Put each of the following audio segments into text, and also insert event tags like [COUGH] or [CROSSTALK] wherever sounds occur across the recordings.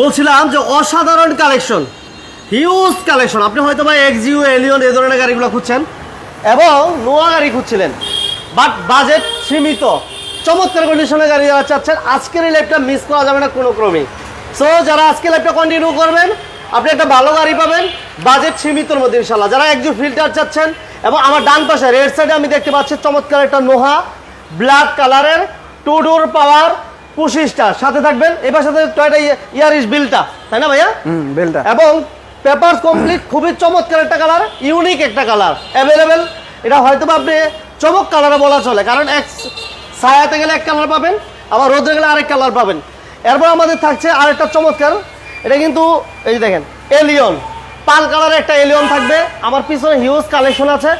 বলছিলাম যে অসাধারণ কালেকশন, হিউজ কালেকশন। আপনি হয়তো বা এক্সিউ, এলিয়ন এই ধরনের গাড়িগুলো খুঁজছেন এবং নোয়া গাড়ি খুঁজছিলেন। বাট বাজেট সীমিত। চমৎকার কন্ডিশনের গাড়ি যারা চাচ্ছেন, আজকের এই লাইফটা মিস করা যাবে না কোনো ক্রমেই সো যারা আজকে লাইফটা কন্টিনিউ করবেন, আপনি একটা ভালো গাড়ি পাবেন, বাজেট সীমিতর মধ্যে ইনশাল্লাহ যারা একজু ফিল্টার চাচ্ছেন এবং আমার ডান পাশে রেড সাইডে আমি দেখতে পাচ্ছি চমৎকার একটা নোহা ব্ল্যাক কালারের টু ডোর পাওয়ার পঁচিশটা। সাথে থাকবেন এবার সাথে টয়টা ইয়ারিশ বিলটা তাই না ভাইয়া? বিলটা এবং পেপার কমপ্লিট খুবই চমৎকার একটা কালার ইউনিক একটা কালার অ্যাভেলেবেল এটা হয়তো আপনি চমক কালারে বলা চলে কারণ এক ছায়াতে গেলে এক কালার পাবেন আবার রোদে গেলে আরেক কালার পাবেন। এরপর আমাদের থাকছে আরেকটা চমৎকার এটা কিন্তু এই যে দেখেন এলিয়ন পাল কালারের একটা এলিয়ন থাকবে আমার পিছনে হিউজ কালেকশন আছে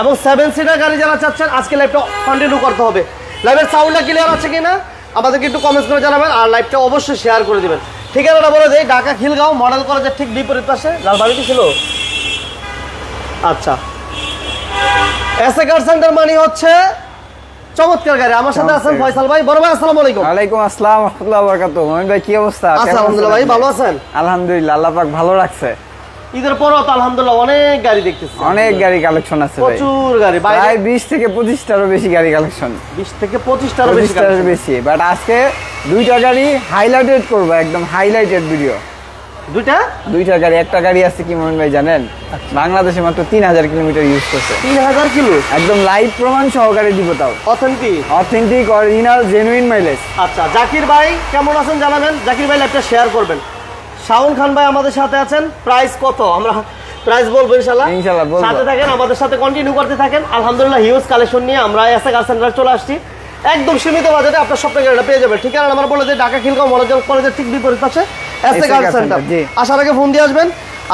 এবং সেভেন সিটার গাড়ি যারা চাচ্ছেন আজকে লাইভটা কন্টিনিউ করতে হবে। লাইভের সাউন্ডটা ক্লিয়ার আছে কিনা? আমাদেরকে একটু কমেন্টস করে জানাবেন আর লাইভটা অবশ্যই শেয়ার করে দিবেন। ঠিকানাটা বলে দেয় ঢাকা খিলগাঁও মডেল কলেজের ঠিক বিপরীত পাশে লালবাড়িতে ছিল? আচ্ছা। এসএ কার সেন্টার মানে হচ্ছে চমৎকার গাড়ি। আমার সাথে আছেন চমৎকার। ফয়সাল ভাই। বড় ভাই আসসালামু আলাইকুম। ওয়ালাইকুম আসসালাম রহমতুল্লাহ বরকাত মোমিন ভাই কি অবস্থা? আলহামদুলিল্লাহ ভাই ভালো আছেন? আলহামদুলিল্লাহ আল্লাহ পাক ভালো রাখছে। ঈদের পরও তো আলহামদুলিল্লাহ অনেক গাড়ি দেখতেছি। অনেক গাড়ি কালেকশন আছে প্রচুর গাড়ি। প্রায় বিশ থেকে পঁচিশটারও বেশি গাড়ি কালেকশন বিশ থেকে পঁচিশটারও বেশি বেশি। বাট আজকে দুইটা গাড়ি হাইলাইটেড করব একদম হাইলাইটেড ভিডিও দুইটা? দুইটা গাড়ি একটা গাড়ি আছে কি মোহন ভাই জানেন? বাংলাদেশে মাত্র তিন হাজার কিলোমিটার ইউজ করছে। তিন হাজার কিলো? একদম লাইভ প্রমাণ সহকারে দিব তাও। Authentic authentic original genuine mileage আচ্ছা জাকির ভাই কেমন আছেন জানাবেন? জাকির ভাই একটা শেয়ার করবেন। শাওন খান ভাই আমাদের সাথে আছেন। প্রাইস কত? আমরা প্রাইস বলব ইনশাল্লাহ। সাথে থাকেন আমাদের সাথে কন্টিনিউ করতে থাকেন। আলহামদুলিল্লাহ হিউজ কালেকশন নিয়ে আমরা এসে কার সেন্টার চলে আসছি। একদম সীমিত বাজেটে আপনার সব গাড়িটা পেয়ে যাবেন। ঠিকানা আমার বলে যে ঢাকা খিলগাঁও মনোজন কলেজের ঠিক বিপরীত পাশে এসে কার সেন্টার জি। আসার আগে ফোন দিয়ে আসবেন।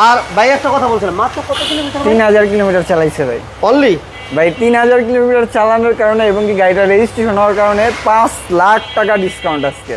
আর ভাই একটা কথা বলছিলেন মাত্র কত কিলোমিটার তিন হাজার কিলোমিটার চালাইছে ভাই। অনলি ভাই তিন হাজার কিলোমিটার চালানোর কারণে এবং কি গাড়িটা রেজিস্ট্রেশন হওয়ার কারণে পাঁচ লাখ টাকা ডিসকাউন্ট আজকে।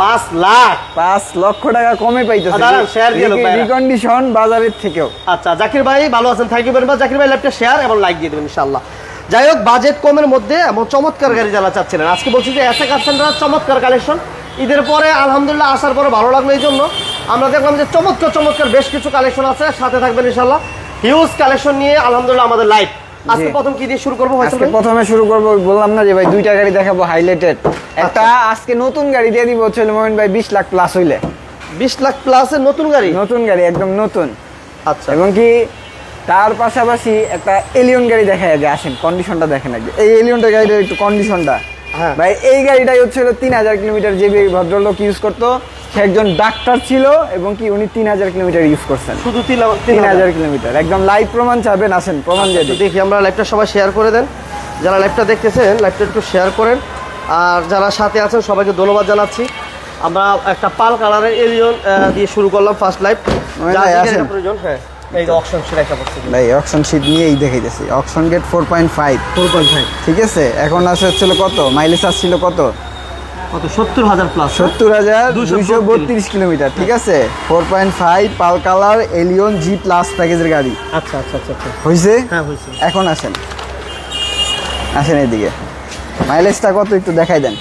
পাঁচ লাখ। পাঁচ লক্ষ টাকা কমে পাইতেছে। আ, দাঁড়ান, share দিয়ে রিকন্ডিশন বাজারের থেকেও। আচ্ছা জাকির ভাই ভালো আছেন? Thank you very much Zakir ভাই ল্যাপটপ শেয়ার এবং লাইক দিয়ে দেবেন ইনশাআল্লাহ। যাই হোক বাজেট কমের মধ্যে এবং চমৎকার গাড়ি যারা চাচ্ছিলেন। আজকে বলছি যে এসে কার সেন্টার চমৎকার কালেকশন ঈদের পরে আলহামদুলিল্লাহ আসার পরে ভালো লাগল এই জন্য। আমরা দেখলাম যে চমৎকার চমৎকার বেশ কিছু কালেকশন আছে। সাথে থাকবেন ইনশাআল্লাহ। হিউজ কালেকশন নিয়ে আলহামদুলিল্লাহ আমাদের লাইভ আজকে প্রথম কি দিয়ে শুরু করব আজকে প্রথমে শুরু করব বললাম না যে ভাই দুইটা গাড়ি দেখাবো হাইলাইটেড একটা আজকে নতুন গাড়ি দিয়ে দিব হচ্ছে মোমিন ভাই বিশ লাখ প্লাস হইলে। বিশ লাখ প্লাসের নতুন গাড়ি? নতুন গাড়ি একদম নতুন। আচ্ছা। এবং কি তার পাশাপাশি একটা এলিয়ন গাড়ি দেখা যায় আসেন কন্ডিশনটা দেখেন আগে। এই এলিয়নটা গাড়িটার একটু কন্ডিশনটা হ্যাঁ। ভাই এই গাড়িটাই হচ্ছিল তিন হাজার কিলোমিটার যে ভদ্রলোক ইউজ করতো সে একজন ডাক্তার ছিল এবং কি উনি তিন হাজার কিলোমিটার ইউজ করছেন। শুধু তিন হাজার কিলোমিটার। একদম লাইভ প্রমাণ চাবেন আসেন প্রমাণ দিয়ে তো দেখি আমরা লাইভটা সবাই শেয়ার করে দেন। যারা লাইভটা দেখতেছেন লাইভটা একটু শেয়ার করেন। আর যারা সাথে আছেন সবাইকে ধন্যবাদ জানাচ্ছি। আমরা একটা পাল কালারের এলিয়ন দিয়ে শুরু করলাম ফার্স্ট লাইভ। প্রয়োজন হ্যাঁ। এই যে অপশন একটা পড়ছে ভাই অকশন শিট নিয়েই auction grade four point five four point five ঠিক আছে? এখন আসে হচ্ছিল কত? মাইলেজ আসছিল কত? কত? সত্তর হাজার প্লাস সত্তর হাজার 232 বত্রিশ কিলোমিটার ঠিক আছে? Four point five pearl colour Allion G plus প্যাকেজের গাড়ি। আচ্ছা আচ্ছা আচ্ছা আচ্ছা। হয়েছে হ্যাঁ হয়েছে এখন আসেন। আসেন এদিকে। মাইলেজটা কত একটু দেখাই দেন।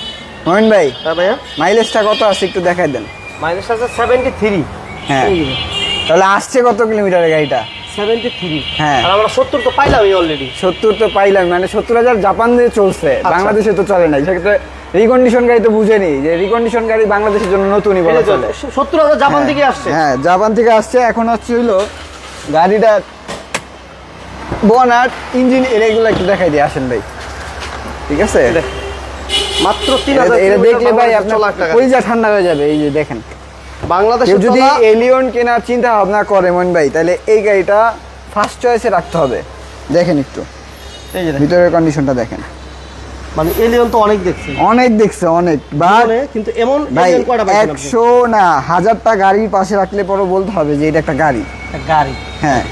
ভাই হ্যাঁ ভাইয়া। মাইলেজটা কত আছে একটু দেখাই দেন। মাইনাস আছে সেভেন্টি থ্রি হ্যাঁ তাহলে আসছে কত কিলোমিটারের গাড়িটা? সেভেন্টি থ্রি হ্যাঁ। আর আমরা সত্তর তো পাইলামই অলরেডি সত্তর তো পাইলাম মানে সত্তর হাজার জাপান দিয়ে চলছে। বাংলাদেশে তো চলে নাই। সেক্ষেত্রে রিকন্ডিশন গাড়ি তো বুঝেনি যে রিকন্ডিশন গাড়ি বাংলাদেশের জন্য নতুনই বলা চলে। সত্তর হাজার জাপান থেকে আসছে। হ্যাঁ জাপান থেকে আসছে। এখন হচ্ছে হইল গাড়িটা ইঞ্জিন এগুলো একটু দেখাই দিয়ে আসেন ভাই। ঠিক আছে? মাত্র তিন এটা দেখলে ভাই আপনার কলিজা ঠান্ডা হয়ে যাবে। এই যে দেখেন। বাংলাদেশে যদি এলিয়ন কেনার চিন্তা ভাবনা করে মন ভাই তাহলে এই গাড়িটা ফার্স্ট চয়েসে রাখতে হবে। দেখেন একটু। ভিতরের কন্ডিশনটা দেখেন। মানে এলিয়ন তো অনেক দেখছি। অনেক দেখছে অনেক। কিন্তু এমন alien কয়টা পাইছেন না হাজারটা গাড়ির পাশে রাখলে পরে বলতে হবে যে এটা একটা গাড়ি। একটা গাড়ি। হ্যাঁ।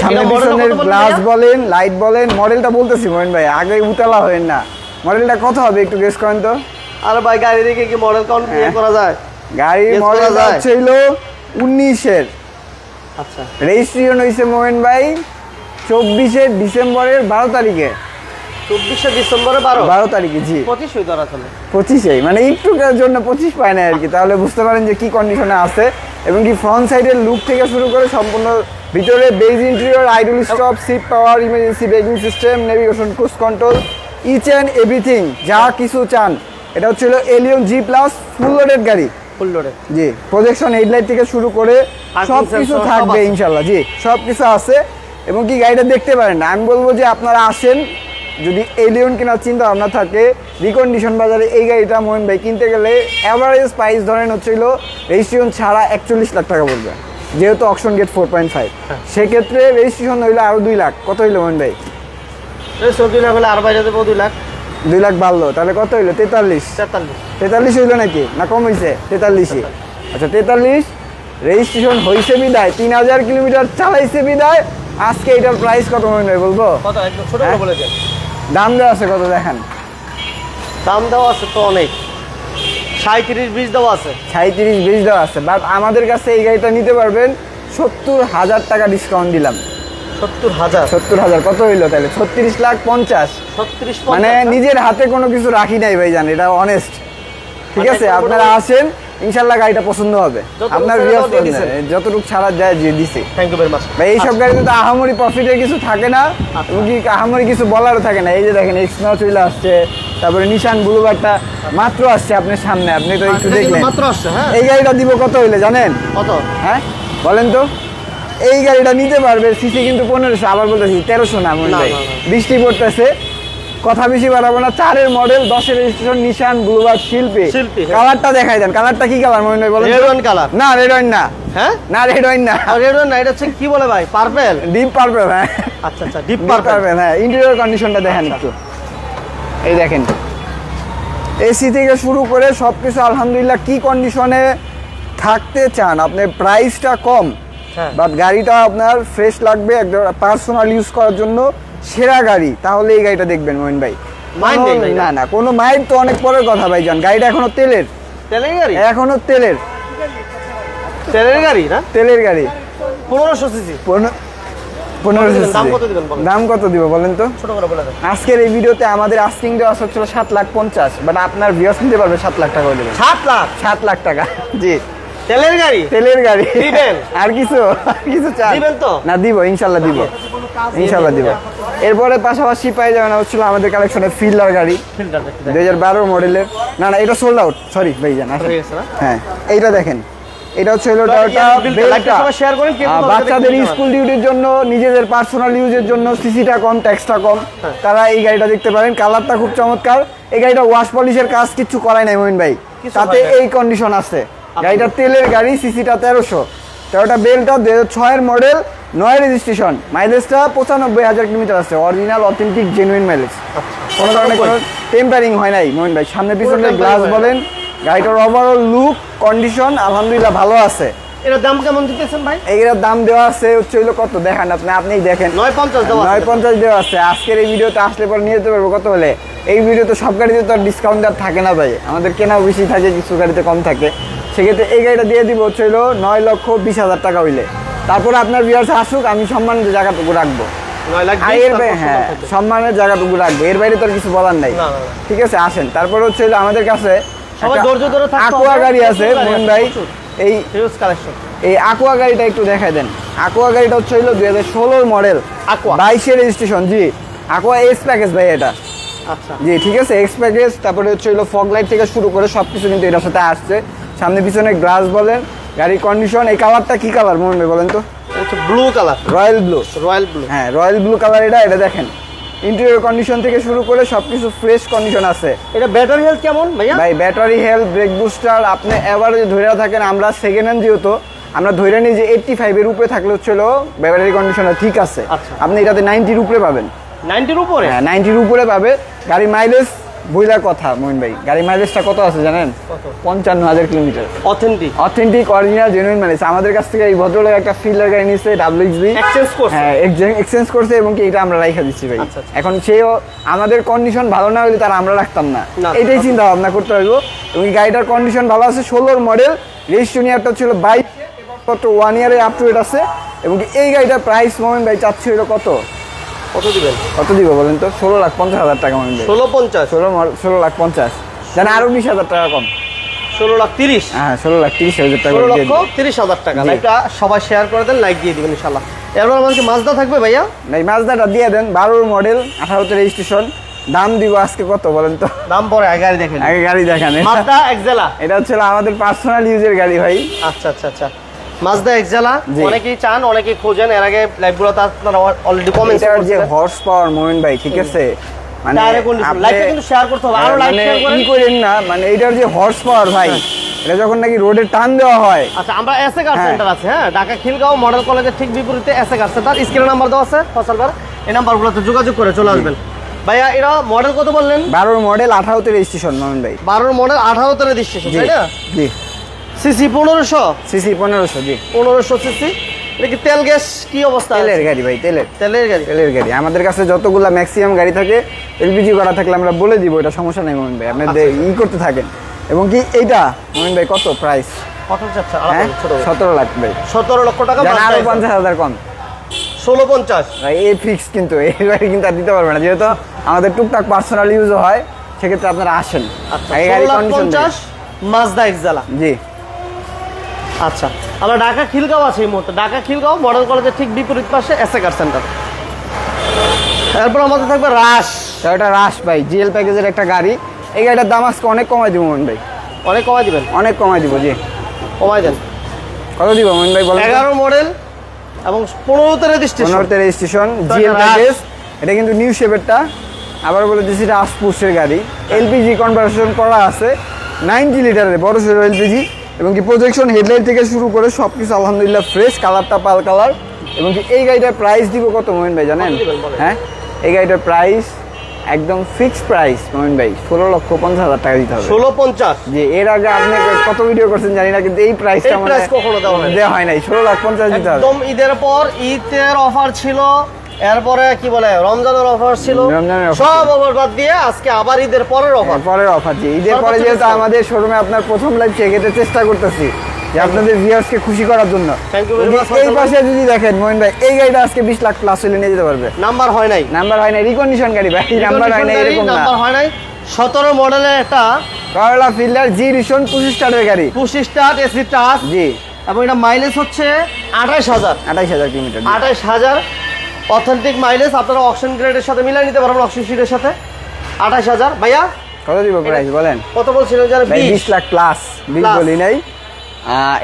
সামনে পিছনের গ্লাস বলেন লাইট বলেন মডেলটা বলতেছি মোহন ভাই আগে উতালা হবেন না। মডেলটা কত হবে একটু গেস করেন তো? আরে ভাই গাড়ি দেখে কি মডেল কাউন্ট হ্যাঁ। করা যায়? গাড়ির করা মডেল হইল উনিশের। আচ্ছা। রেজিস্ট্রেশন হয়েছে মোহন ভাই চব্বিশে ডিসেম্বরের বারো তারিখে। চব্বিশে ডিসেম্বরে বারো। বারো তারিখে জি। পঁচিশ ধরা চলে। পঁচিশেই মানে একটুকার জন্য পঁচিশ পায় না আর কি। তাহলে বুঝতে পারেন যে কি কন্ডিশনে আছে। এবং কি ফ্রন্ট সাইডের লুক থেকে শুরু করে সম্পূর্ণ ভিতরে beige interior idle stop seat power emergency braking system navigation cruise control each and everything যা কিছু চান। এটা হচ্ছিল Allion G plus full loaded গাড়ি। ফুল জি প্রজেকশন হেডলাইট থেকে শুরু করে Parking সব কিছু থাকবে ইনশাল্লাহ জি সব কিছু আছে। এবং কি গাড়িটা দেখতে পারেন না আমি বলব যে আপনারা আসেন যদি এই এলিয়ন কেনার চিন্তা ভাবনা থাকে রিকন্ডিশন বাজারে এই গাড়িটা মোহন ভাই কিনতে গেলে অ্যাভারেজ প্রাইস ধরেন হচ্ছিল রেজিস্ট্রেশন ছাড়া একচল্লিশ লাখ টাকা পড়বে যেহেতু auction grade four point five সেক্ষেত্রে রেজিস্ট্রেশন হইলে আরও দুই লাখ। কত হইল মোহন ভাই? সবজি লাখ হলে আর বাইরে দেবো দুই লাখ। দুই লাখ বাড়লো তাহলে কত হইল? তেতাল্লিশ। তেতাল্লিশ। তেতাল্লিশ হইল নাকি? না কম হয়েছে তেতাল্লিশই। আচ্ছা তেতাল্লিশ। রেজিস্ট্রেশন হয়েছে বিদায় তিন হাজার কিলোমিটার চালাইছে বিদায়। আজকে এটার প্রাইস কত মনে হয় বলব? কত? ছোট? দাম দেওয়া আছে কত দেখেন? দাম দেওয়া আছে তো অনেক। সাঁত্রিশ বিশ দেওয়া আছে। সাঁত্রিশ বিশ দেওয়া আছে। বাট আমাদের কাছে এই গাড়িটা নিতে পারবেন সত্তর হাজার টাকা ডিসকাউন্ট দিলাম। সত্তর হাজার। সত্তর হাজার কত হইল তাহলে? ছত্রিশ লাখ পঞ্চাশ। ছত্রিশ মানে নিজের হাতে কোনো কিছু রাখি নাই ভাই জান এটা অনেস্ট ঠিক মানে আছে? আপনারা আসেন ইনশাল্লাহ গাড়িটা পছন্দ হবে। আপনার। যতটুকু ছাড়া যায় যে দিছে। থ্যাংক ইউ ভেরি মাচ ভাই এইসব গাড়িতে তো আহামরি প্রফিটের কিছু থাকে না। আচ্ছা। কি আহামরি কিছু বলারও থাকে না। এই যে দেখেন চলে আসছে তারপরে নিশান ব্লুবারটা মাত্র আসছে আপনার সামনে। আপনি তো একটু দেখলেন। মাত্র আসছে হ্যাঁ। এই গাড়িটা দিব কত হইলে জানেন? কত? হ্যাঁ? বলেন তো। এই গাড়িটা নিতে পারবে সিসি কিন্তু পনেরোশো আবার বলতেছি তেরোশো মনে না। বৃষ্টি পড়তেছে। কথা বেশি বাড়াবো না চারের মডেল দশের রেজিস্ট্রেশন নিশান ব্লুবার শিল্পী। শিল্পী, হ্যাঁ। কালারটা দেখাই দেন কালারটা কি কালার মনে ভাই বলেন রেড ওয়ান কালার না রেড ওয়াইন না। হ্যাঁ? না রেড ওয়াইন না। আর রেড ওয়ান না এটা হচ্ছে কি বলে ভাই পার্পেল ডিপ পারবে হ্যাঁ। আচ্ছা আচ্ছা ডিপ পার্পেল হ্যাঁ ইন্টেরিয়র কন্ডিশনটা দেখেন। একটু। এই দেখেন। এসি থেকে শুরু করে সব কিছু আলহামদুলিল্লাহ কি কন্ডিশনে থাকতে চান? আপনার প্রাইসটা কম হ্যাঁ। বাট গাড়িটা আপনার ফ্রেশ লাগবে একদম পার্সোনাল ইউজ করার জন্য। সেরা গাড়ি তাহলে এই গাড়িটা দেখবেন মোহিন ভাই। না না? কোনো মাইন্ড তো অনেক পরের কথা ভাই জান। গাড়িটা এখনও তেলের। তেলের গাড়ি? এখনও তেলের। তেলের গাড়ি না? তেলের গাড়ি। পনেরোশো সিসি। পনেরো- পনেরো দাম কত দিব বলেন তো? আজকের এই ভিডিওতে আমাদের আস্কিং দেওয়া হচ্ছিল সাত লাখ পঞ্চাশ বাট আপনার ভিউস নিতে পারবে সাত লাখ টাকা দেবেন। সাত লাখ? সাত লাখ টাকা জি। তেলের গাড়ি? তেলের গাড়ি। দিবেন? আর কিছু আর কিছু চান? দিবেন তো? না দিব ইনশাল্লাহ দিব। ইনশাল্লাহ দিব। এরপরে পাশাপাশি পাই যাবেন হচ্ছিল আমাদের কালেকশনে ফিল্ডার গাড়ি। দুই হাজার বারো মডেলের। না না এটা সোল্ড আউট সরি ভাই জান। হয়ে এইটা দেখেন। এটা হচ্ছে হলো বাচ্চাদের স্কুল ডিউটির জন্য নিজেদের পার্সোনাল ইউজের জন্য সিসিটা কম ট্যাক্সটা কম। হ্যাঁ। তারা এই গাড়িটা দেখতে পারেন। কালারটা খুব চমৎকার। এই গাড়িটা ওয়াশ পলিশের কাজ কিচ্ছু করাই নাই মোহিন ভাই। তাতে এই কন্ডিশন আছে। গাড়িটা তেলের গাড়ি সিসিটা তেরোশো। টয়োটা বেলটা দুই হাজার ছয়ের মডেল নয় রেজিস্ট্রেশন। মাইলেজটা পঁচানব্বই হাজার কিলোমিটার আছে। অরিজিনাল অথেন্টিক জেনুইন মাইলেজ কোনো কারণে কোনো টেম্পারিং হয় নাই মোহন ভাই। সামনে পিছনে গ্লাস বলেন। গাড়িটার ওভারঅল লুক কন্ডিশন আলহামদুলিল্লাহ ভালো আছে। এটার দাম কেমন দিতেছেন ভাই? এইটার দাম দেওয়া আছে হচ্ছে হইল কত? দেখান আপনি আপনিই দেখেন। নয় পঞ্চাশ দেওয়া নয় পঞ্চাশ দেওয়া আছে। আজকের এই ভিডিওতে আসলে পরে নিয়ে যেতে পারব। কত হলে? এই ভিডিওতে সব গাড়িতে তো ডিসকাউন্ট আর থাকে না ভাই। আমাদের কেনা বেশি থাকে কিছু গাড়িতে কম থাকে। সেক্ষেত্রে এই গাড়িটা দিয়ে দিব হচ্ছে হইল নয় লক্ষ বিশ হাজার টাকা হইলে। তারপরে আপনার বিয়ার্স আসুক আমি সম্মানের জায়গাটুকু রাখব। হ্যাঁ সম্মানের জায়গাটুকু রাখব। এর বাইরে তো কিছু বলার নাই। ঠিক আছে আসেন। তারপর হচ্ছে আমাদের কাছে আকুয়া গাড়ি আছে মোহন ভাই। এই কালেকশন এই আকুয়া গাড়িটা একটু দেখাই দেন। আকুয়া গাড়িটা হচ্ছে হলো দুই হাজার ষোলোর মডেল Aqua? বাইশের রেজিস্ট্রেশন জি। আকুয়া এক্স প্যাকেজ ভাই এটা। আচ্ছা। জি ঠিক আছে এক্স প্যাকেজ তারপরে হচ্ছে হলো ফগ লাইট থেকে শুরু করে সব কিছু কিন্তু এটার সাথে আসছে। সামনে পিছনে গ্লাস বলেন গাড়ির কন্ডিশন এই কালারটা কি কালার মনে হয় বলেন তো? Blue colour royal blue royal blue হ্যাঁ রয়্যাল ব্লু কালার এটা এটা দেখেন। ইন্টেরিয়র কন্ডিশন থেকে শুরু করে সব কিছু ফ্রেশ কন্ডিশন আছে। এটা ব্যাটারি হেলথ কেমন ভাইয়া? ভাই ব্যাটারি হেলথ ব্রেক বুস্টার আপনি এভারেজ ধরে থাকেন আমরা সেকেন্ড হ্যান্ড যেহেতু আমরা ধরে নিই যে এইটটি ফাইভের উপরে থাকলে হচ্ছিল ব্যাটারি কন্ডিশনটা ঠিক আছে। আচ্ছা। আপনি এটাতে নাইনটির উপরে পাবেন। নাইনটির উপরে? হ্যাঁ নাইনটির উপরে পাবে। গাড়ি মাইলেজ বইলার কথা মোহিন ভাই। গাড়ি মাইলেজটা কত আছে জানেন? পঞ্চান্ন হাজার kilometre authentic authentic original genuine mileage আমাদের কাছ থেকে এই ভদ্রলোক একটা ফিল্ডার গাড়ি নিচ্ছে ডাব্লিউএক্সবি এক্সচেঞ্জ করছে? হ্যাঁ এক্সচেঞ্জ করছে এবং কি এটা আমরা রাইখা দিচ্ছি ভাই। আচ্ছা, আচ্ছা। এখন সেও আমাদের কন্ডিশন ভালো না হলে তার আমরা রাখতাম না। এটাই চিন্তা ভাবনা করতে হইব। এবং গাড়িটার কন্ডিশন ভালো আছে ষোলোর মডেল রেজিস্ট্রেশন ছিল কত ওয়ান ইয়ারে আপ টু ডেট আছে। এবং এই গাড়িটার প্রাইস মোমেন্ট ভাই চাচ্ছি কত? কত দিবেন? কত দিব বলেন তো? ষোলো লাখ পঞ্চাশ হাজার টাকা মনে ষোলো পঞ্চাশ? ষোলো ষোলো লাখ পঞ্চাশ। জান আরও বিশ হাজার টাকা কম। ষোলো লাখ তিরিশ? হ্যাঁ ষোলো লাখ তিরিশ হাজার টাকা ষোলো লক্ষ তিরিশ হাজার টাকা। লাইকটা সবাই শেয়ার করে দেন লাইক দিয়ে দিবেন ইনশাল্লাহ এরপর আমাদেরকে মাজদা থাকবে ভাইয়া? এই মাছদাটা দিয়ে দেন বারোর মডেল আঠারোতে রেজিস্ট্রেশন দাম দিব আজকে কত বলেন তো? দাম পরে গাড়ি দেখেন। আগে গাড়ি দেখান। এটা হচ্ছে আমাদের পার্সোনাল ইউজের গাড়ি ভাই। আচ্ছা আচ্ছা আচ্ছা। মাজদা এক্সেলা অনেকেই চান অনেকেই খোঁজেন। এর আগে লাইভগুলোতে আপনারা অলরেডি কমেন্টস এটার যে হর্স পাওয়ার মোমেন ভাই ঠিক আছে? মানে টায়ারে কন্ডিশন আপনি- লাইভটা কিন্তু শেয়ার করতে হবে। আরও লাইক মানে শেয়ার করেন ই করেন। না মানে এটার যে হর্স পাওয়ার ভাই এটা যখন নাকি রোডে টান দেওয়া হয়। আচ্ছা আমরা এসএ কার হ্যাঁ। সেন্টার আছে হ্যাঁ? ঢাকা খিলগাঁও মডেল কলেজের ঠিক বিপরীতে এসএ কার সেন্টার স্ক্রিনে নাম্বার দেওয়া আছে ফসলবার এই নাম্বারগুলোতে যোগাযোগ করে চলে আসবেন। ভাইয়া এরা মডেল কত বললেন? বারোর মডেল আঠারোতে রেজিস্ট্রেশন মোমেন ভাই। বারোর মডেল আঠারোতে রেজিস্ট্রেশন জি। তাই না? জি। সিসি পনেরোশো? সিসি পনেরোশো জি। পনেরোশো সিসি? কি তেল গ্যাস কি অবস্থা? তেলের গাড়ি ভাই তেলের। তেলের গাড়ি? তেলের গাড়ি। আমাদের কাছে যতগুলা ম্যাক্সিমাম গাড়ি থাকে এলপিজি করা থাকলে আমরা বলে দিব এটা সমস্যা নেই মোমিন ভাই আপনি আচ্ছা, ই করতে থাকেন। এবং কি এইটা মোমিন ভাই কত প্রাইস কত হ্যাঁ? সতেরো লাখ ভাই। সতেরো লক্ষ টাকা আরও পঞ্চাশ হাজার কম। ষোলো পঞ্চাশ। ভাই এই ফিক্স কিন্তু এই গাড়ি কিন্তু আর দিতে পারবে না। যেহেতু আমাদের টুকটাক পার্সোনাল ইউজও হয় সেক্ষেত্রে আপনারা আসেন। আচ্ছা এই গাড়ি পঞ্চাশ মাজদা এক্সালা জি। আচ্ছা আমরা ঢাকা খিলগাঁও আছে এই মুহূর্তে। ঢাকা খিলগাঁও মডেল কলেজের ঠিক বিপরীত পাশে এসএ কার সেন্টার এরপর আমাদের থাকবে রাশ এটা রাশ ভাই জিএল প্যাকেজের একটা গাড়ি। এই গাড়িটার দাম আজকে অনেক কমাই দিব মোহন ভাই। অনেক কমাই দিবেন? অনেক কমাই দিব জি। কমাই দেন। কত দিব মোহন ভাই বলেন এগারো মডেল এবং পনেরোতে রেজিস্ট্রেশন পনেরোতে রেজিস্ট্রেশন জিএল প্যাকেজ এটা কিন্তু নিউ শেপেরটা আবার বলে দিচ্ছি এটা আশপুষের গাড়ি। এলপিজি কনভার্সন করা আছে। নাইনটি লিটারের বড় সড়ো এলপিজি এবং কি প্রজেকশন হেডলাইট থেকে শুরু করে সব কিছু আলহামদুলিল্লাহ ফ্রেশ কালারটা পাল কালার এবং কি এই গাড়িটার প্রাইস দিব কত মোহন ভাই জানেন? হ্যাঁ? এই গাড়িটার প্রাইস একদম ফিক্সড প্রাইস মোহন ভাই ষোলো লক্ষ পঞ্চাশ হাজার টাকা দিতে হবে। ষোলো পঞ্চাশ? যে এর আগে আপনি কত ভিডিও করছেন জানি না কিন্তু এই প্রাইসটা price কখনো দেওয়া দেওয়া হয় নাই ষোলো লাখ পঞ্চাশ দিতে হবে। একদম ঈদের পর ঈদের অফার ছিল এরপরে কি বলে রমজানের অফার ছিল। সব অফার বাদ দিয়ে আজকে আবার ঈদের পরের অফার পরের অফার যে ঈদের পরে যেহেতু আমাদের শোরুমে আপনার প্রথম লাইভ সেক্ষেত্রে চেষ্টা করতেছি যে আপনাদের ভিউয়ার্সকে খুশি করার জন্য। এই পাশে যদি দেখেন মোহন ভাই এই গাড়িটা আজকে বিশ লাখ প্লাস হলে নিয়ে যেতে পারবে। নাম্বার হয় নাই। নাম্বার হয় না রিকন্ডিশন গাড়ি ভাই নাম্বার হয় না এরকম না। নাম্বার হয় নাই। সতেরো মডেলের একটা করলা ফিল্ডার জি রিশন পঁচিশ স্টারের গাড়ি পঁচিশ স্টার্ট এসি টাচ জি। এবং এটা মাইলেজ হচ্ছে আঠাশ হাজার। আঠাইশ হাজার কিলোমিটার। আঠাশ হাজার অথেন্টিক মাইলেজ আপনারা অকশন গ্রেডের সাথে মিলিয়ে নিতে পারবেন অকশন শিটের সাথে। আঠাশ হাজার। ভাইয়া? কত দিব প্রাইস বলেন? কত বলছিলেন যারা বিশ? লাখ প্লাস বিশ বলি নাই।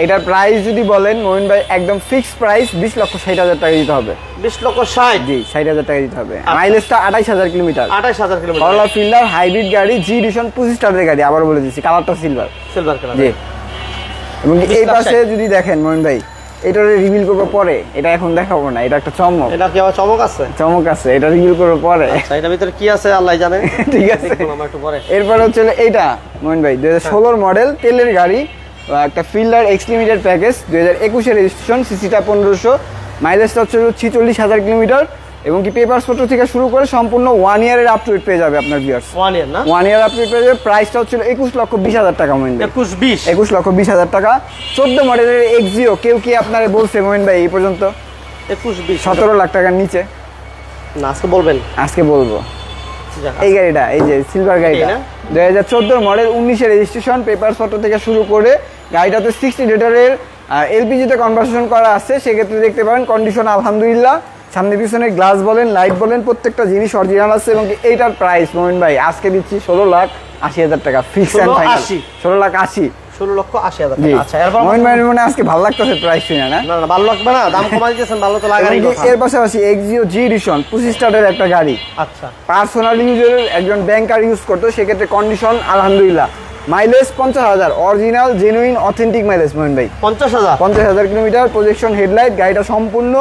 এটার প্রাইস যদি বলেন মোহন ভাই একদম ফিক্সড প্রাইস বিশ লক্ষ ষাট হাজার টাকা দিতে হবে। বিশ লক্ষ ষাট? জি ষাট হাজার টাকা দিতে হবে। আচ্ছা। মাইলেজটা আঠাইশ হাজার কিলোমিটার। আঠাশ হাজার কিলোমিটার। করলা ফিল্ডার হাইব্রিড গাড়ি জি ডিশন পঁচিশ স্টারের গাড়ি আবার বলে দিচ্ছি কালারটা সিলভার সিলভার কালার জি। এবং এই পাশে যদি দেখেন মোহন ভাই এটার রিভিল করব পরে। এটা এখন দেখাবো না এটা একটা চমক। এটা কি চমক আছে? চমক আছে এটা রিভিল করব পরে। আচ্ছা এটার ভিতরে কি আছে আল্লাহ জানে। [LAUGHS] ঠিক আছে। আমরা একটু পরে। এরপর হচ্ছে এটা এইটা মোহন ভাই দু হাজার মডেল তেলের গাড়ি একটা ফিল্ডার এক্স লিমিটেড প্যাকেজ দু হাজার একুশে রেজিস্ট্রেশন সিসিটা পনেরোশো মাইলেজটা হচ্ছে ছিচল্লিশ হাজার কিলোমিটার। এবং কি পেপার পত্র থেকে শুরু করে সম্পূর্ণ ওয়ান ইয়ারের আপ টু ডেট পেয়ে যাবে আপনার ভিউয়ার্স ওয়ান ইয়ার না? One year up to date পেয়ে যাবে প্রাইসটা হচ্ছিল একুশ লক্ষ বিশ হাজার টাকা মোহিন ভাই একুশ বিশ? একুশ লক্ষ বিশ হাজার টাকা। চোদ্দ মডেলের এক্সিও কেউ কি আপনারা বলছে মোহিন ভাই এই পর্যন্ত? একুশ বিশ। সতেরো লাখ টাকার নিচে। না আজকে বলবেন। আজকে বলব। এই গাড়িটা এই যে সিলভার গাড়িটা? দুই হাজার চোদ্দোর মডেল উনিশের রেজিস্ট্রেশন পেপার ফটো থেকে শুরু করে গাড়িটাতে সিক্সটি লিটারের এলপিজিতে কনভার্সন করা আছে। সেক্ষেত্রে দেখতে পারেন কন্ডিশন আলহামদুলিল্লাহ। সামনে পিছনে গ্লাস বলেন লাইট বলেন প্রত্যেকটা জিনিস অরিজিনাল আছে এবং এইটার প্রাইস মোমিন ভাই আজকে দিচ্ছি ষোলো লাখ আশি হাজার টাকা ফিক্স অ্যান্ড ফাইনাল ষোলো লাখ আশি। ষোলো লক্ষ আশি হাজার টাকা। আচ্ছা এরপর মোমিন ভাইয়ের মনে আজকে ভালো লাগতেছে প্রাইস শুনে না? না না ভালো লাগবে না দাম কমাই দিয়েছেন ভালো তো লাগারই কথা। এর পাশাপাশি এক্সিও জি রিশন পঁচিশ স্টারের একটা গাড়ি। আচ্ছা। পার্সোনাল একজন ব্যাংকার ইউজ করতো সেক্ষেত্রে কন্ডিশন আলহামদুলিল্লাহ। মাইলেজ পঞ্চাশ হাজার original genuine authentic mileage Mohan ভাই। পঞ্চাশ হাজার? পঞ্চাশ হাজার কিলোমিটার প্রজেকশন হেডলাইট গাড়িটা সম্পূর্ণ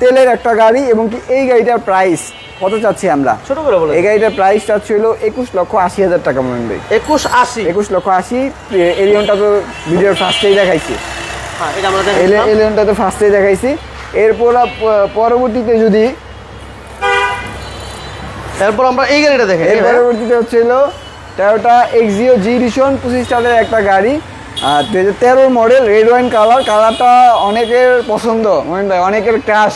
তেলের একটা গাড়ি এবং কি এই গাড়িটার প্রাইস কত চাচ্ছি আমরা? ছোট করে বলে। এই গাড়িটার প্রাইস চাচ্ছি হলো একুশ লক্ষ আশি হাজার টাকা মনে ভাই একুশ আশি? একুশ লক্ষ আশি এলিয়নটা তো ভিডিওর ফার্স্টেই দেখাইছি। হ্যাঁ এলিয়নটা তো ফার্স্টেই দেখাইছি। এরপর পরবর্তীতে যদি এরপর আমরা এই গাড়িটা দেখে এর পরবর্তীতে হচ্ছিল টয়োটা এক্সিও জি রিশন পঁচিশ স্টারের একটা গাড়ি। আর দু হাজার তেরোর মডেল রেড ওয়াইন কালার কালারটা অনেকের পছন্দ মোহিন ভাই অনেকের ক্রাশ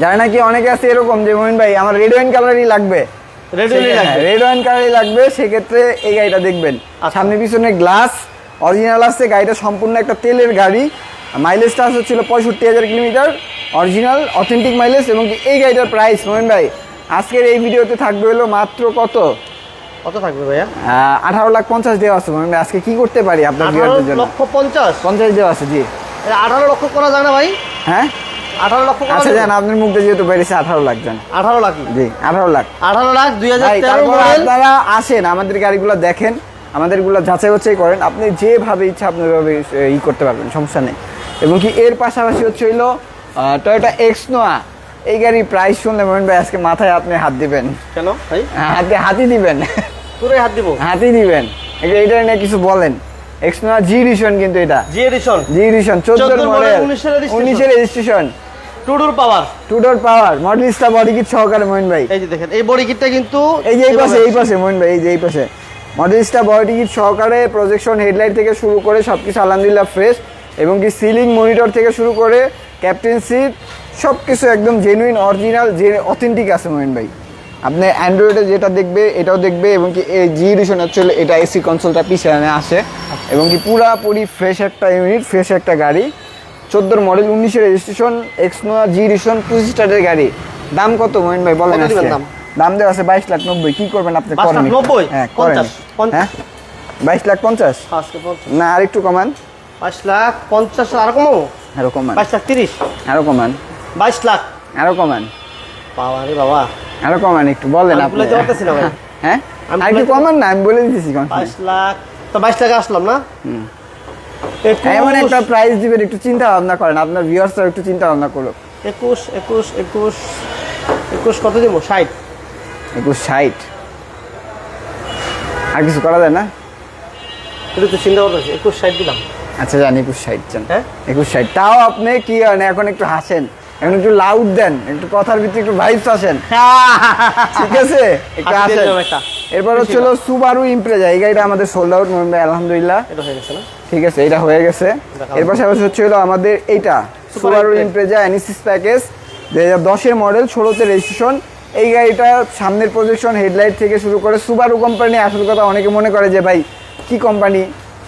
যারা নাকি অনেকে আছে এরকম যে মোহিন ভাই আমার রেড ওয়াইন কালারই লাগবে। রেড ওয়াইন কালারই লাগবে? সেক্ষেত্রে এই গাড়িটা দেখবেন। আচ্ছা। সামনে পিছনে গ্লাস অরিজিনাল আছে গাড়িটা সম্পূর্ণ একটা তেলের গাড়ি। মাইলেজটা হচ্ছিল পঁয়ষট্টি হাজার কিলোমিটার। অরিজিনাল অথেন্টিক মাইলেজ এবং এই গাড়িটার প্রাইস মোহন ভাই আজকের এই ভিডিওতে থাকবে হলো মাত্র কত? কত থাকবে ভাইয়া? আঠারো লাখ পঞ্চাশ দেওয়া আছে আজকে কি করতে পারি আপনার ভিউয়ারদের জন্য? লক্ষ পঞ্চাশ? পঞ্চাশ দেওয়া আছে জি। আঠারো লক্ষ করা যায় না ভাই? হ্যাঁ? আঠারো লক্ষ করা আচ্ছা জান আপনার মুখটা যেহেতু বেরিয়েছে আঠারো লাখ জান। আঠারো লাখ। জি আঠারো লাখ। আঠারো লাখ মডেল আপনারা আসেন আমাদের গাড়িগুলো দেখেন আমাদেরগুলো যাচাই বাছাই করেন আপনি যেভাবে ইচ্ছা আপনি ওইভাবে ই করতে পারবেন সমস্যা নেই। এবং কি এর পাশাপাশি হচ্ছে হইল টয়োটা এক্স নোয়া এই গাড়ির প্রাইস শুনলে মোহন ভাই আজকে মাথায় আপনি হাত দিবেন। কেন ভাই? হাতে হাতি দিবেন। পুরোই হাত দিব? হাতি দিবেন। এটা নিয়ে কিছু বলেন। এক্স নোয়া জি রিশন কিন্তু এটা। G edition G edition 14 model model, 19 registration। উনিশের registration two door power two door power modellista body kit সহকারে মোহন ভাই। এই যে দেখেন এই বডি কিটটা কিন্তু এই যে এই পাশে এই পাশে মোহন ভাই এই যে এই পাশে। মডেলিস্টা বডি কিট সহকারে প্রজেকশন হেডলাইট থেকে শুরু করে সবকিছু আলহামদুলিল্লাহ ফ্রেশ এবং কি সিলিং মনিটর থেকে শুরু করে ক্যাপ্টেন সিট সব কিছু একদম জেনুইন অরিজিনাল যে অথেন্টিক আছে মোহন ভাই। আপনি অ্যান্ড্রয়েডে যেটা দেখবে এটাও দেখবে এবং কি এই জি রিশন অ্যাকচুয়ালি এটা এসি কনসোলটা পিছনে আসে এবং কি পুরাপুরি ফ্রেশ একটা ইউনিট ফ্রেশ একটা গাড়ি। চোদ্দোর মডেল উনিশের রেজিস্ট্রেশন এক্স নোয়া জি রিশন পঁচিশ স্টারের গাড়ি। দাম কত মোহন ভাই বলেন? দাম? দেওয়া আছে বাইশ লাখ নব্বই কি করবেন আপনি 22 করেন হ্যাঁ করেন 50, 50 হ্যাঁ? বাইশ লাখ পঞ্চাশ? না আর একটু কমান। পাঁচ লাখ পঞ্চাশ আর কমো আরও কমান। বাইশ লাখ তিরিশ। আরও কমান। বাইশ লাখ। আরও কমান। বাবা রে বাবা। আরও কমান একটু বলেন আপনি। পারতেছি না ভাই। হ্যাঁ? আর ভুলাইতে- কমান না আমি বলে দিতেছি বাইশ লাখ। তো বাইশ লাখে আসলাম না? একুশ, এমন একটা প্রাইস দিবেন একটু চিন্তা ভাবনা করেন। আপনার ভিউয়ার্সরা একটু চিন্তা ভাবনা করুক। একুশ একুশ একুশ একুশ কত দিব? ষাট। একুশ ষাট। আর কিছু করা যায় না? এটা তো চিন্তা করতেছি একুশ ষাট দিলাম। আচ্ছা জানি একুশ ষাট চান হ্যাঁ? একুশ ষাট। তাও আপনি কি এখন একটু হাসেন। এখন একটু লাউড দেন একটু কথার ভিতরে একটু ভাইবস আসেন। [LAUGHS] ঠিক আছে? একটু আসেন। এরপর হচ্ছে হলো সুবারু ইমপ্রেজা এই গাড়িটা আমাদের সোল্ড আউট আলহামদুলিল্লাহ। এটা হয়ে গেছে না? ঠিক আছে এটা হয়ে গেছে। এর পাশাপাশি হচ্ছে হলো আমাদের এইটা সুবারু ইমপ্রেজা এনিসিস প্যাকেজ দুই হাজার দশের মডেল ষোলোতে রেজিস্ট্রেশন এই গাড়িটা সামনের প্রজেকশন হেডলাইট থেকে শুরু করে সুবারু কোম্পানি আসল কথা অনেকে মনে করে যে ভাই কি কোম্পানি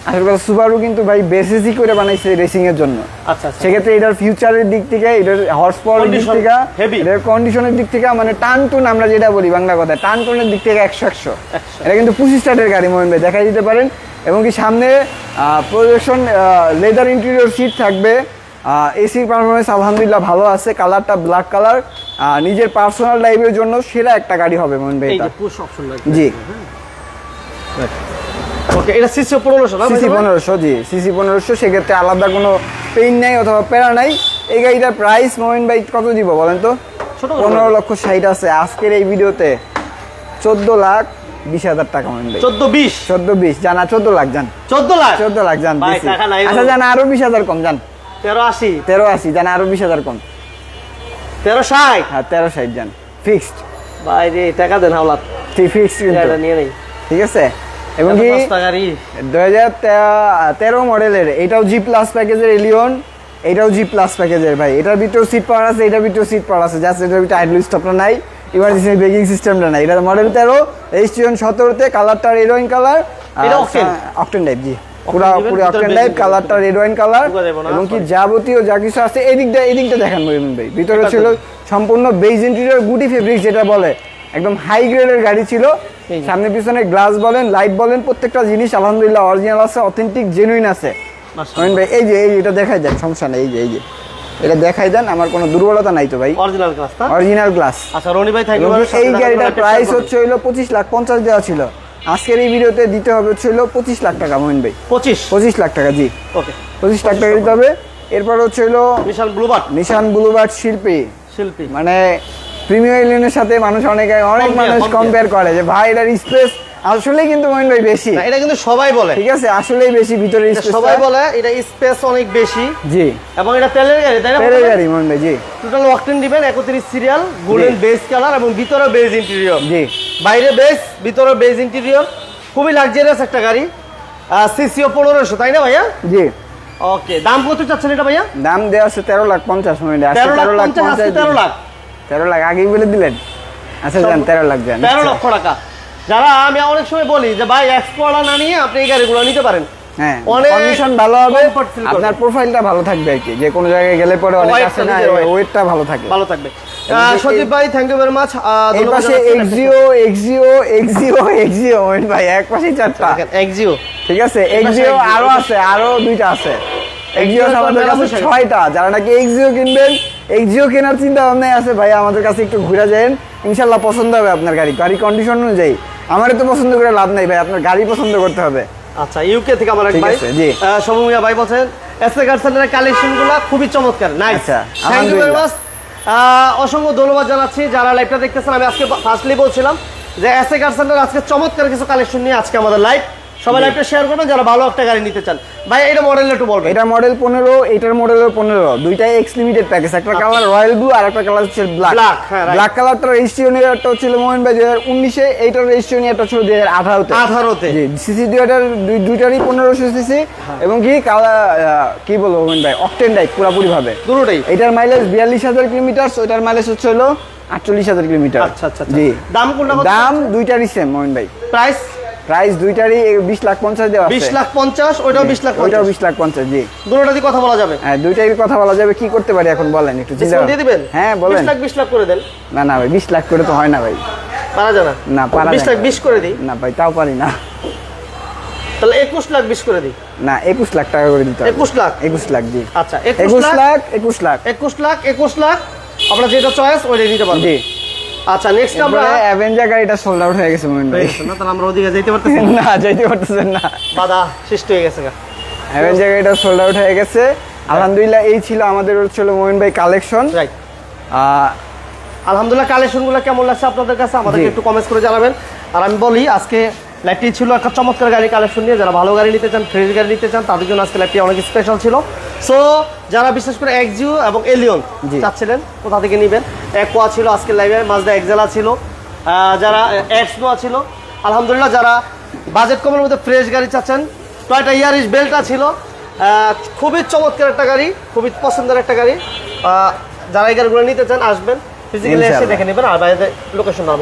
আসল কথা সুবারু কিন্তু ভাই বেসিসই করে বানাইছে রেসিং এর জন্য। আচ্ছা আচ্ছা। সেক্ষেত্রে এটার ফিউচারের দিক থেকে এটার হর্স পাওয়ারের দিক থেকে এটার কন্ডিশনের দিক থেকে মানে টান টুন আমরা যেটা বলি বাংলা কথা টান টুনের দিক থেকে একশো একশো। এটা কিন্তু পঁচিশ স্টার্টের গাড়ি মোহন ভাই দেখাই দিতে পারেন। এবং কি সামনে প্রজেকশন লেদার ইন্টেরিয়র সিট থাকবে। এসির পারফরমেন্স আলহামদুলিল্লাহ ভালো আছে কালারটা ব্ল্যাক কালার নিজের পার্সোনাল লাইফের জন্য সেরা একটা গাড়ি হবে মোহন ভাই জি। ওকে এটা সিসি পনেরোশো সিসি পনেরোশো জি। সিসি পনেরোশো সেক্ষেত্রে আলাদা কোনো পেইন নেই অথবা প্যারা নাই। এই গাড়িটার প্রাইস মোহিন ভাই কত দিব বলেন তো? পনেরো। লক্ষ ষাট আছে। আজকের এই ভিডিওতে চোদ্দ লাখ বিশ হাজার টাকা মোহিন ভাই। চোদ্দ বিশ? চোদ্দ বিশ। জানা চোদ্দ লাখ জান। চোদ্দ লাখ? চোদ্দ লাখ জান ভাই, আচ্ছা জানা আরও বিশ হাজার কম জান। তেরো আশি। তেরো আশি জানা আরও বিশ হাজার কম। তেরো ষাট? হ্যাঁ তেরো ষাট জান। ফিক্সড বাইরে টাকা দেন হাওলাত। ফিক্সড নিয়ে নেই। ঠিক আছে? এবং কি দুই হাজার তেরো মডেলের এটাও জি প্লাস প্যাকেজের এলিয়ন এটাও জি প্লাস প্যাকেজের ভাই। এটার ভিতরেও সিট পাওয়ার আছে এটার ভিতরেও সিট পাওয়ার আছে। জাস্ট এটার ভিতরে আইডল স্টপটা নাই ইমার্জেন্সি ব্রেকিং সিস্টেমটা নাই। এটা মডেল তেরো রেজিস্ট্রেশন সতেরোতে কালারটা red wine colour? Octane type জি। পুরা পুরো অকটেন টাইপ কালারটা রেড ওয়াইন কালার এবং কি যাবতীয় যা কিছু আছে এদিকটা এদিকটা দেখেন ভাই। ভিতরে ছিল সম্পূর্ণ বেজ ইন্টেরিয়র গুটি ফেব্রিক যেটা বলে একদম হাই গ্রেডের গাড়ি ছিল। সামনে পিছনে গ্লাস বলেন লাইট বলেন প্রত্যেকটা জিনিস আলহামদুলিল্লাহ অরিজিনাল আছে অথেন্টিক জেনুইন আছে। ভাই এই যে এই এটা দেখাই দেন সমস্যা নেই এই যে এই যে। এটা দেখাই দেন আমার কোনো দুর্বলতা নাই তো ভাই। অরিজিনাল ক্লাস না? অরিজিনাল গ্লাস আচ্ছা রনি ভাই থাকবে এই গাড়িটার প্রাইস হচ্ছে হইল পঁচিশ লাখ পঞ্চাশ দেওয়া ছিল। আজকের এই ভিডিওতে দিতে হবে হইল পঁচিশ লাখ টাকা মোহিন ভাই। পঁচিশ? পঁচিশ লাখ টাকা জি। ওকে। পঁচিশ লাখ টাকা দিতে হবে। এরপর হচ্ছে হইল বিশাল ব্লুবার্ড নিশান ব্লুবার্ড শিল্পী। শিল্পী। মানে প্রিমিয়ার ইলেনের সাথে মানুষ অনেক অনেক মানুষ কম্পেয়ার। করে যে ভাই এটার স্পেস আসলেই কিন্তু মোহিন ভাই বেশি। এটা কিন্তু সবাই বলে। ঠিক আছে? আসলেই বেশি ভিতরে স্পেস সবাই বলে এটা স্পেস অনেক বেশি। জি। এবং এটা তেলের গাড়ি তাই না তেরের গাড়ি মোহন ভাই জি। টোটাল ওয়াকটেন দিবেন একত্রিশ সিরিয়াল গোল্ডেন বেস কালার এবং ভিতরে বেজ ইন্টেরিয়র জি। বাইরে বেস ভিতরে বেজ ইন্টেরিয়র খুবই লাক্সারিয়াস একটা গাড়ি। সিসিও পনেরোশো তাই না ভাইয়া? জি। ওকে দাম কত চাচ্ছেন এটা ভাইয়া? দাম দেওয়া আছে তেরো লাখ পঞ্চাশ মিনিট তেরো লাখ পঞ্চাশ তেরো লাখ। তেরো লাখ আগেই বলে দিলেন। আচ্ছা যান তেরো লাখ যান। তেরো লক্ষ টাকা। যারা আমি অনেক সময় বলি যে ভাই এক্সপোর্টার না নিয়ে আপনি এই গাড়িগুলো নিতে পারেন। হ্যাঁ অনেক কন্ডিশন ভালো হবে comfort feel করবে। আপনার প্রোফাইলটা ভালো থাকবে আর কি। যে কোনো জায়গায় গেলে পরে অনেক আছে না ওয়েটটা ভালো থাকে। ভালো থাকবে। এবং আহ, যে- সজীব ভাই থ্যাংক ইউ ভেরি মাচ এই পাশে এক্সিও এক্সিও এক্সিও এক্সিও ভাই এক পাশে চারটা। এক্সিও ঠিক আছে পাশে এক্সিও Exio, আরও আছে আরও দুইটা আছে। এক্সিও আমাদের কাছে। ছয়টা। যারা নাকি এক্সিও কিনবেন এক্সিও কেনার চিন্তা ভাবনায় আছে ভাই আমাদের কাছে একটু ঘুরে যান। ইনশাল্লাহ পছন্দ হবে আপনার গাড়ি। গাড়ি কন্ডিশন অনুযায়ী। আমারও তো পছন্দ করে লাভ নাই ভাই আপনার গাড়ি পছন্দ করতে হবে। আচ্ছা ইউকে থেকে আমার এক ভাই। জি। সৌমিয়া ভাই বলছেন এসএ গার্সেনের কালেকশনগুলো খুবই চমৎকার। নাইস আচ্ছা, থ্যাংক ইউ ভেরি। মাচ অসংখ্য ধন্যবাদ জানাচ্ছি। যারা লাইভটা দেখতেছেন আমি আজকে ফার্স্টলি বলছিলাম যে এসএ গার্সেনের আজকে চমৎকার কিছু কালেকশন নিয়ে আজকে আমাদের লাইভ সবাই লাইভটা শেয়ার করবেন যারা ভালো একটা গাড়ি নিতে চান। ভাই এটা মডেল একটু বলবেন। এটা মডেল পনেরো এটার মডেল পনেরো। দুইটাই এক্স লিমিটেড প্যাকেজ একটা কালার রয়্যাল ব্লু আর একটা কালার হচ্ছে ব্ল্যাক হ্যাঁ. ব্ল্যাক কালারটা রেজিস্ট্রেশন ইয়ারটা ছিল মোহন ভাই দুই হাজার উনিশে এইটার রেজিস্ট্রেশন ইয়ারটা ছিল দুই হাজার আঠারোতে। আঠারোতে। সিসি দুই- দুইটারই পনেরোশো সিসি এবং কি কালার কি বলব মোহন ভাই অকটেন টাইপ পুরোপুরি ভাবে দুটোটাই এটার মাইলেজ বিয়াল্লিশ হাজার কিলোমিটার ওইটার মাইলেজ হচ্ছে হলো আটচল্লিশ হাজার কিলোমিটার আচ্ছা, আচ্ছা, আচ্ছা। জি। দাম কোনটা দাম দুইটারই সেম মোহন ভাই প্রাইস প্রাইস দুইটারই বিশ লাখ পঞ্চাশ দেওয়া বিশ আছে। লাখ পঞ্চাশ ওইটাও বিশ লাখ ওইটাও পঞ্চাশ। বিশ লাখ পঞ্চাশ জি। দুটোটা দিয়ে কথা বলা যাবে? হ্যাঁ দুইটাই কথা বলা যাবে কি করতে পারি এখন বলেন একটু চিন্তা দিয়ে দিবেন? হ্যাঁ বলেন। লাখ বিশ লাখ করে দেন। না না ভাই বিশ লাখ করে তো হয় না ভাই। পারা যায় না? না পারা বিশ যায় লাখ না। বিশ করে দিই। না ভাই তাও পারি না। তাহলে একুশ লাখ বিশ করে দিই। না একুশ লাখ টাকা করে দিতে হবে। একুশ লাখ? একুশ লাখ জি। আচ্ছা একুশ একুশ লাখ? লাখ একুশ লাখ। একুশ লাখ একুশ লাখ। আপনার যেটা চয়েস ওইটাই নিতে পারবেন। জি। আচ্ছা নেক্সট আমরা অ্যাভেঞ্জার গাড়িটা সোল্ড আউট হয়ে গেছে মনে ভাই। না তাহলে আমরা ওদিকে যাইতে পারতেছি না। [LAUGHS] না যাইতে পারতেছেন না। বাধা সৃষ্টি হয়ে গেছে অ্যাভেঞ্জার গাড়িটা সোল্ড আউট হয়ে গেছে। আলহামদুলিল্লাহ এই ছিল আমাদের হচ্ছিল মোমিন ভাই কালেকশন রাইট আলহামদুলিল্লাহ কালেকশনগুলো কেমন লাগছে আপনাদের কাছে? আমাদেরকে একটু কমেন্টস করে জানাবেন। আর আমি বলি আজকে লাইভটি ছিল একটা চমৎকার গাড়ি কালেকশন নিয়ে। যারা ভালো গাড়ি নিতে চান ফ্রেশ গাড়ি নিতে চান তাদের জন্য আজকে লাইভটি অনেক স্পেশাল ছিল। সো যারা বিশেষ করে এক্সিও এবং এলিয়ন। চাচ্ছিলেন কোথা থেকে নেবেন? একোয়া ছিল আজকে লাইভে মাজদা এক্সেলা ছিল। যারা এক্সনোয়া ছিল। আলহামদুলিল্লাহ যারা বাজেট কমের মধ্যে ফ্রেশ গাড়ি চাচ্ছেন টয়টা ইয়ারিস বেলটা ছিল। খুবই চমৎকার একটা গাড়ি খুবই পছন্দের একটা গাড়ি। যারা এই গাড়িগুলো নিতে চান আসবেন। ফিজিক্যালি এসে দেখে নেবেন আর বাইরে লোকেশন না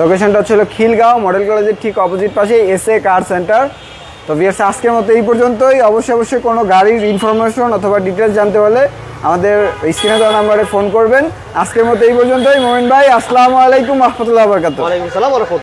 লোকেশনটা হচ্ছিল খিলগাঁও মডেল কলেজের ঠিক অপোজিট পাশে এস এ কার সেন্টার তো ভিয়ার্স আজকের মতো এই পর্যন্তই। অবশ্যই অবশ্যই কোনো গাড়ির ইনফরমেশন অথবা ডিটেলস জানতে হলে আমাদের স্ক্রিনে দেওয়া নাম্বারে ফোন করবেন। আজকের মতো এই পর্যন্তই। মোমিন ভাই আসসালামু আলাইকুম রহমতুল্লাহ বরকাত